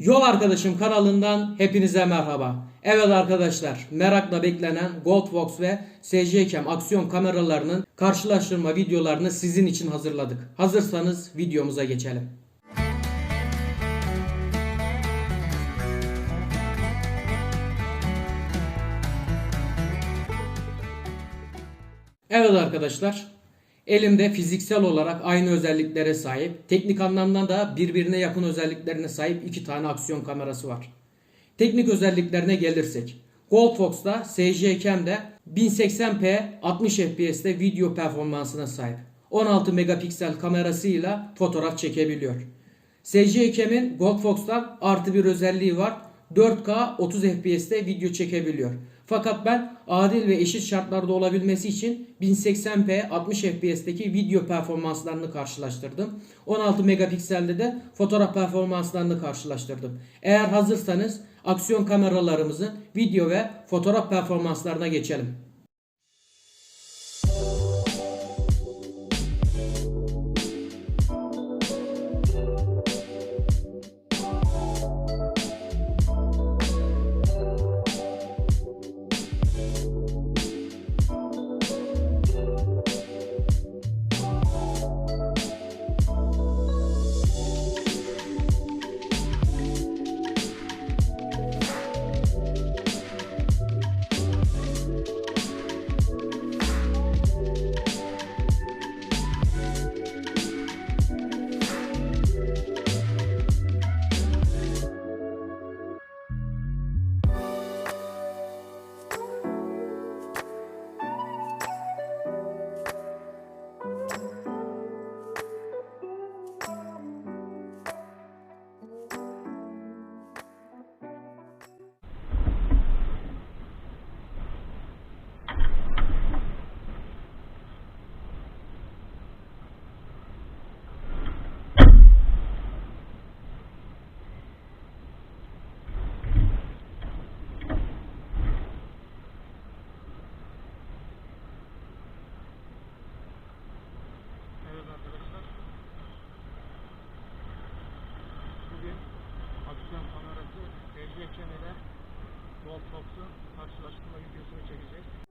Yol Arkadaşım kanalından hepinize merhaba. Evet arkadaşlar merakla beklenen Goldfox ve SJCam aksiyon kameralarının karşılaştırma videolarını sizin için hazırladık. Hazırsanız videomuza geçelim. Evet arkadaşlar elimde fiziksel olarak aynı özelliklere sahip, teknik anlamda da birbirine yakın özelliklerine sahip iki tane aksiyon kamerası var. Teknik özelliklerine gelirsek. Goldfox'ta SJ Cam'de 1080p 60 FPS'te video performansına sahip. 16 megapiksel kamerasıyla fotoğraf çekebiliyor. SJ Cam'in Goldfox'tan artı bir özelliği var. 4K 30 FPS'te video çekebiliyor. Fakat ben adil ve eşit şartlarda olabilmesi için 1080p 60 FPS'teki video performanslarını karşılaştırdım. 16 megapikselde de fotoğraf performanslarını karşılaştırdım. Eğer hazırsanız aksiyon kameralarımızın video ve fotoğraf performanslarına geçelim. Aksiyon kamerası LG ile Gold Fox'un karşılaştırma videosunu çekeceğiz.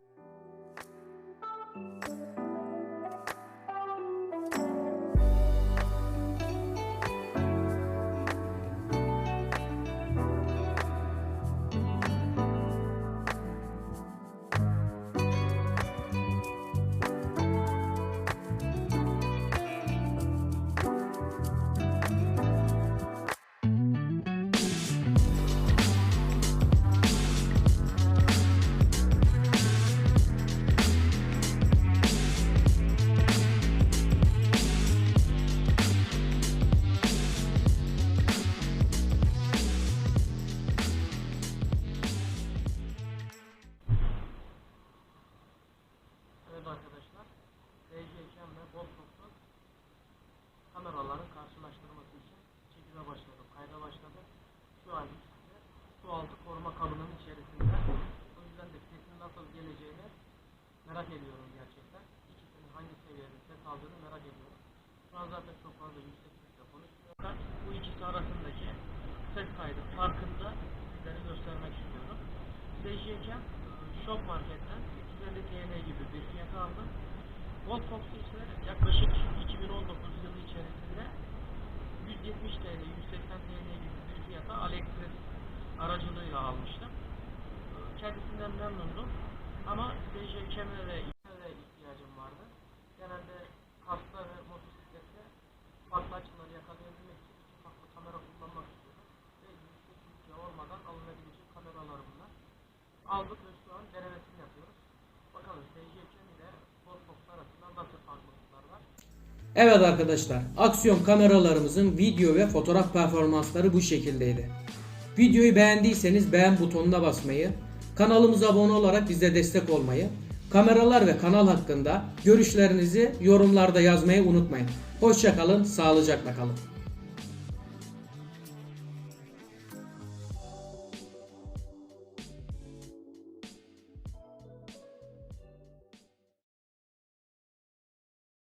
LG ve Fox'un kameraların karşılaştırması için çekime başladım. Kayda başladım. Şu an ikisi su altı koruma kabının içerisinde. O yüzden de sesin nasıl geleceğini merak ediyorum gerçekten. İkisinin hangi seviyede ses aldığını merak ediyorum. Şu an zaten çok fazla yüksek sesle konuşmuyor. Ben bu ikisi arasındaki ses kaydı farkında sizlere göstermek istiyorum. Seyşeyken Shop Market'ten 350 TL gibi bir fiyat aldım. Fox ise yaklaşık 2019 yılı içerisinde 170 TL, 180 TL gibi bir fiyata AliExpress aracılığıyla almıştım. Kendisinden memnundum. Ama DJ kemere kemere ihtiyacım vardı. Genelde kasta ve motosiklette farklı açıları yakalayabilmek için farklı kamera kullanmak istiyorum. Ve yüksek bütçe olmadan alınabilecek kameralar bunlar. Aldık ve şu an denemesini yapıyoruz. Bakalım DJ ile Goldfox arasında nasıl farklılıklar var. Evet arkadaşlar, aksiyon kameralarımızın video ve fotoğraf performansları bu şekildeydi. Videoyu beğendiyseniz beğen butonuna basmayı, kanalımıza abone olarak bize destek olmayı, kameralar ve kanal hakkında görüşlerinizi yorumlarda yazmayı unutmayın. Hoşçakalın, sağlıcakla kalın.